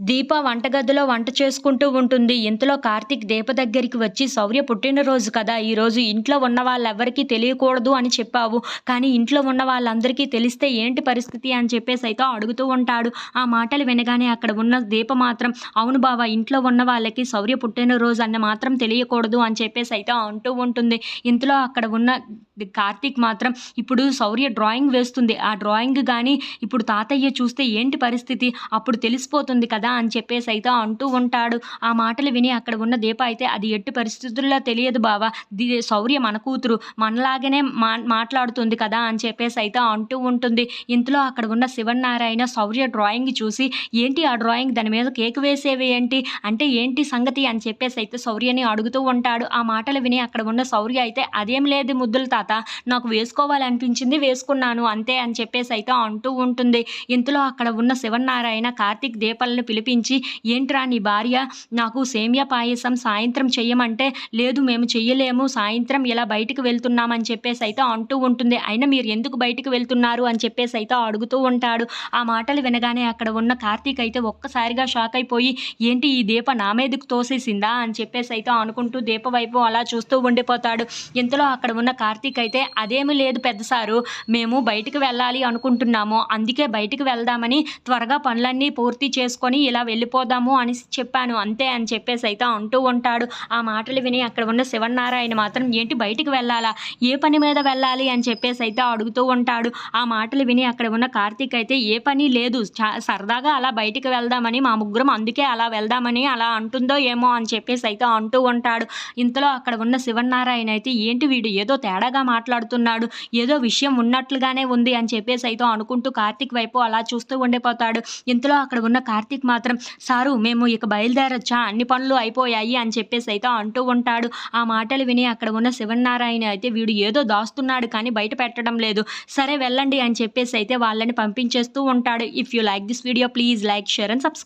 దీప వంటగదిలో వంట చేసుకుంటూ ఉంటుంది. ఇంతలో కార్తీక్ దీప దగ్గరికి వచ్చి శౌర్య పుట్టినరోజు కదా ఈరోజు ఇంట్లో ఉన్న వాళ్ళెవ్వరికీ తెలియకూడదు అని చెప్పావు. కానీ ఇంట్లో ఉన్న వాళ్ళందరికీ తెలిస్తే ఏంటి పరిస్థితి? అని చెప్పేసి అయితే అడుగుతూ ఉంటాడు. ఆ మాటలు వినగానే అక్కడ ఉన్న దీప మాత్రం అవును బావ ఇంట్లో ఉన్న వాళ్ళకి శౌర్య పుట్టినరోజు అన్న మాత్రం తెలియకూడదు అని చెప్పేసి అయితే అంటూ ఉంటుంది. ఇంతలో అక్కడ ఉన్న కార్తీక్ మాత్రం ఇప్పుడు శౌర్య డ్రాయింగ్ వేస్తుంది. ఆ డ్రాయింగ్ కానీ ఇప్పుడు తాతయ్య చూస్తే ఏంటి పరిస్థితి? అప్పుడు తెలిసిపోతుంది కదా అని చెప్పేసి అయితే అంటూ ఉంటాడు. ఆ మాటలు విని అక్కడ ఉన్న దీప అయితే అది ఎట్టి పరిస్థితుల్లో తెలియదు బావా. ది శౌర్య మన కూతురు మనలాగానే మా మాట్లాడుతుంది కదా అని చెప్పేసి అయితే అంటూ ఉంటుంది. ఇంతలో అక్కడ ఉన్న శివనారాయణ శౌర్య డ్రాయింగ్ చూసి ఏంటి ఆ డ్రాయింగ్ దాని మీద కేక్ వేసేవి ఏంటి? అంటే ఏంటి సంగతి? అని చెప్పేసి అయితే శౌర్యని అడుగుతూ ఉంటాడు. ఆ మాటలు విని అక్కడ ఉన్న శౌర్య అయితే అదేం లేదు ముద్దుల తాత నాకు వేసుకోవాలనిపించింది వేసుకున్నాను అంతే అని చెప్పేసి అయితే అంటూ ఉంటుంది. ఇంతలో అక్కడ ఉన్న శివనారాయణ కార్తీక్ దీపాలను పిలిపించి ఏంట్రా నీ భార్య? నాకు సేమియా పాయసం సాయంత్రం చెయ్యమంటే లేదు మేము చెయ్యలేము. సాయంత్రం ఇలా బయటకు వెళ్తున్నామని చెప్పేసి అయితే అంటూ ఉంటుంది. అయినా మీరు ఎందుకు బయటికి వెళ్తున్నారు? అని చెప్పేసి అయితే అడుగుతూ ఉంటాడు. ఆ మాటలు వినగానే అక్కడ ఉన్న కార్తీక్ అయితే ఒక్కసారిగా షాక్ అయిపోయి ఏంటి ఈ దీప నా మీదకు తోసేసిందా? అని చెప్పేసి అయితే అనుకుంటూ దీప వైపు అలా చూస్తూ ఉండిపోతాడు. ఇంతలో అక్కడ ఉన్న కార్తీక్ అయితే అదేమి లేదు పెద్ద సారు. మేము బయటకు వెళ్ళాలి అనుకుంటున్నాము. అందుకే బయటకు వెళ్దామని త్వరగా పనులన్నీ పూర్తి చేసుకొని ఇలా వెళ్ళిపోదాము అని చెప్పాను. అంతే అని చెప్పేసి అయితే అంటూ ఉంటాడు. ఆ మాటలు విని అక్కడ ఉన్న శివనారాయణ మాత్రం ఏంటి బయటికి వెళ్ళాలా? ఏ పని మీద వెళ్ళాలి అని చెప్పేసి అయితే అడుగుతూ ఉంటాడు. ఆ మాటలు విని అక్కడ ఉన్న కార్తీక్ అయితే ఏ పని లేదు. సరదాగా అలా బయటికి వెళ్దామని మా ముగ్గురం అందుకే అలా వెళ్దామని అలా అంటుందో ఏమో అని చెప్పేసి అయితే అంటూ ఉంటాడు. ఇంతలో అక్కడ ఉన్న శివనారాయణ అయితే ఏంటి వీడు? ఏదో తేడాగా మాట్లాడుతున్నాడు. ఏదో విషయం ఉన్నట్లుగానే ఉంది అని చెప్పేసి అయితే అనుకుంటూ కార్తీక్ వైపు అలా చూస్తూ ఉండిపోతాడు. ఇంతలో అక్కడ ఉన్న కార్తీక్ మాత్రం సారు మేము ఇక బయలుదేరొచ్చా? అన్ని పనులు అయిపోయాయి అని చెప్పేసి అయితే అంటూ ఉంటాడు. ఆ మాటలు విని అక్కడ ఉన్న శివనారాయణ అయితే వీడు ఏదో దాస్తున్నాడు కానీ బయట పెట్టడం లేదు. సరే వెళ్ళండి అని చెప్పేసి అయితే వాళ్ళని పంపించేస్తూ ఉంటాడు. If you like this video please like share and subscribe